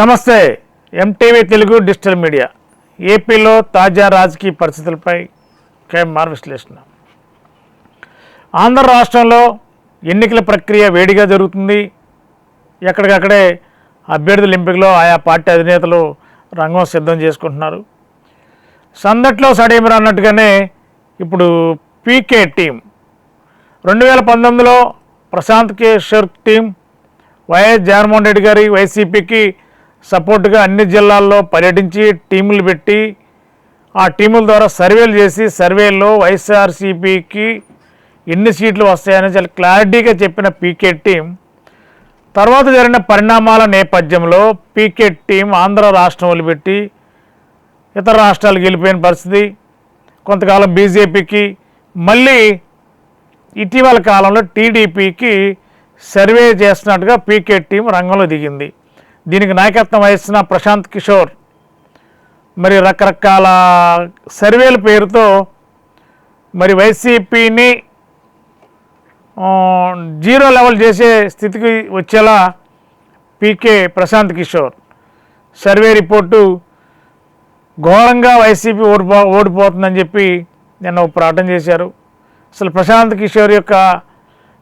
నమస్తే MTV Telugu digital media. ఏపీలో తాజా రాజకీయ పరిస్థితులపై కేఎంఆర్ విశ్లేషణ. ఆంధ్ర రాష్ట్రంలో ఎన్నికల ప్రక్రియ వేడిగా జరుగుతుంది. ఎక్కడికక్కడే అభ్యర్థుల ఎంపికలో ఆయా పార్టీ అధినేతలు రంగం సిద్ధం చేసుకుంటున్నారు. సందట్లో సడేమిరా అన్నట్టుగానే ఇప్పుడు పీకే టీం రెండు వేల పంతొమ్మిదిలో ప్రశాంత్ కిషోర్ టీం వైఎస్ జగన్మోహన్ రెడ్డి గారి వైసీపీకి సపోర్టుగా అన్ని జిల్లాల్లో పర్యటించి టీములు పెట్టి ఆ టీముల ద్వారా సర్వేలు చేసి సర్వేలో వైఎస్ఆర్సీపీకి ఎన్ని సీట్లు వస్తాయని చాలా క్లారిటీగా చెప్పిన పీకే టీం తర్వాత జరిగిన పరిణామాల నేపథ్యంలో పీకే టీం ఆంధ్ర రాష్ట్రం వదిలిపెట్టి ఇతర రాష్ట్రాలకు వెళ్ళిపోయిన పరిస్థితి. కొంతకాలం బీజేపీకి మళ్ళీ ఇటీవల కాలంలో టీడీపీకి సర్వే చేస్తున్నట్టుగా పీకే టీం రంగంలో దిగింది. దీనికి నాయకత్వం వహిస్తున్న ప్రశాంత్ కిషోర్. మరి రకరకాల సర్వేల పేరుతో మరి వైసీపీని జీరో లెవెల్ చేసే స్థితికి వచ్చేలా PK Prashant Kishor. Survey report ఘోరంగా వైసీపీ ఓడిపో ఓడిపోతుందని చెప్పి నిన్న ప్రకటన చేశారు. అసలు ప్రశాంత్ కిషోర్ యొక్క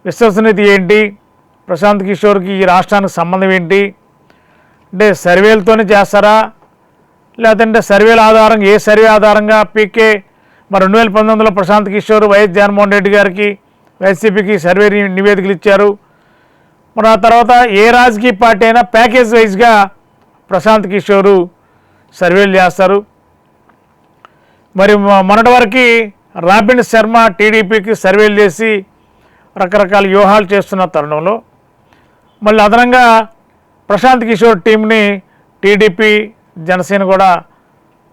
విశ్వసనీయత ఏంటి? ప్రశాంత్ కిషోర్కి ఈ రాష్ట్రానికి సంబంధం ఏంటి? అంటే సర్వేలతోనే చేస్తారా? లేదంటే సర్వేల ఆధారంగా ఏ సర్వే ఆధారంగా? పీకే మరి రెండు వేల పంతొమ్మిదిలో ప్రశాంత్ కిషోర్ వైఎస్ జగన్మోహన్ రెడ్డి గారికి వైసీపీకి సర్వే నివేదికలు ఇచ్చారు. మరి ఆ తర్వాత ఏ రాజకీయ పార్టీ అయినా ప్యాకేజ్ వైజ్గా ప్రశాంత్ కిషోరు సర్వేలు చేస్తారు. మరి మొన్నటి వరకు రాబిన్ శర్మ టీడీపీకి సర్వేలు చేసి రకరకాల వ్యూహాలు చేస్తున్న తరుణంలో మళ్ళీ అదనంగా ప్రశాంత్ కిషోర్ టీంని టీడీపీ జనసేన కూడా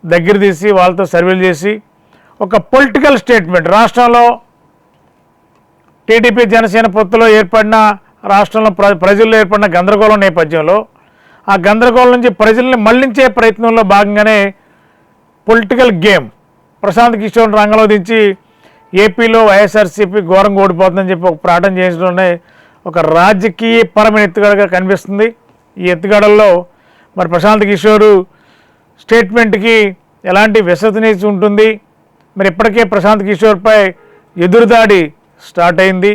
దగ్గర తీసి వాళ్ళతో సర్వేలు చేసి ఒక పొలిటికల్ స్టేట్మెంట్. రాష్ట్రంలో టీడీపీ జనసేన పొత్తులో ఏర్పడిన రాష్ట్రంలో ప్ర ప్రజల్లో ఏర్పడిన గందరగోళం నేపథ్యంలో ఆ గందరగోళం నుంచి ప్రజల్ని మళ్ళించే ప్రయత్నంలో భాగంగానే పొలిటికల్ గేమ్ ప్రశాంత్ కిషోర్ రంగంలో దించి ఏపీలో వైఎస్ఆర్సీపీ ఘోరంగా ఓడిపోతుందని చెప్పి ఒక ప్రకటన చేసిన ఒక రాజకీయ పరమైన ఎత్తుగడగా కనిపిస్తుంది. ఈ ఎత్తుగడల్లో మరి ప్రశాంత్ కిషోరు స్టేట్మెంట్కి ఎలాంటి విశ్వసనీయత ఉంటుంది? మరి ఇప్పటికే ప్రశాంత్ కిషోర్పై ఎదురుదాడి స్టార్ట్ అయింది.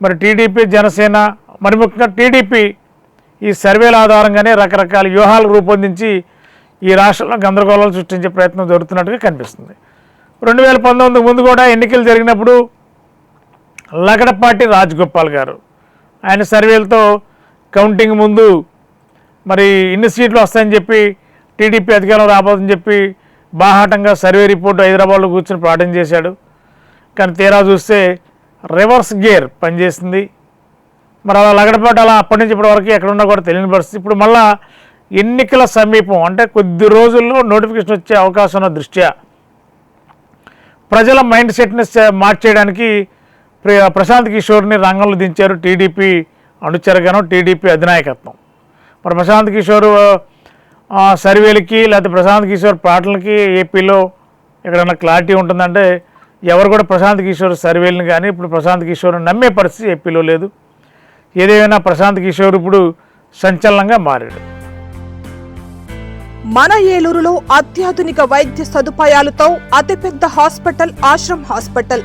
మరి టీడీపీ జనసేన మరి ముఖ్యంగా టీడీపీ ఈ సర్వేల ఆధారంగానే రకరకాల వ్యూహాలు రూపొందించి ఈ రాష్ట్రంలో గందరగోళాలు సృష్టించే ప్రయత్నం జరుగుతున్నట్టుగా కనిపిస్తుంది. రెండు వేల పంతొమ్మిది ముందు కూడా ఎన్నికలు జరిగినప్పుడు లగడపాటి రాజగోపాల్ గారు ఆయన సర్వేలతో కౌంటింగ్ ముందు మరి ఇన్ని సీట్లు వస్తాయని చెప్పి టీడీపీ అధికారం రాబోతుందని చెప్పి బాహాటంగా సర్వే రిపోర్టు హైదరాబాద్లో కూర్చొని ప్రకటన చేశాడు. కానీ తీరా చూస్తే రివర్స్ గేర్ పనిచేసింది. మరి అలా లగడపాటు అలా అప్పటి నుంచి ఇప్పటి వరకు ఎక్కడున్నా కూడా తెలియని పరిస్థితి. ఇప్పుడు మళ్ళా ఎన్నికల సమీపం అంటే కొద్ది రోజుల్లో నోటిఫికేషన్ వచ్చే అవకాశం ఉన్న దృష్ట్యా ప్రజల మైండ్ సెట్ని మార్చేయడానికి ప్ర- ప్రశాంత్ కిషోర్ని రంగంలో దించారు టీడీపీ అనుచరగాను టీడీపీ అధినాయకత్వం. మరి ప్రశాంత్ కిషోర్ సర్వేలకి లేకపోతే ప్రశాంత్ కిషోర్ పాటలకి ఏపీలో ఎక్కడైనా క్లారిటీ ఉంటుందంటే ఎవరు కూడా ప్రశాంత్ కిషోర్ సర్వేలను కానీ ఇప్పుడు ప్రశాంత్ కిషోర్ నమ్మే పరిస్థితి ఏపీలో లేదు. ఏదేమైనా ప్రశాంత్ కిషోర్ ఇప్పుడు సంచలనంగా మారాడు. మన ఏలూరులో అత్యాధునిక వైద్య సదుపాయాలతో అతిపెద్ద హాస్పిటల్ ఆశ్రమ్ హాస్పిటల్.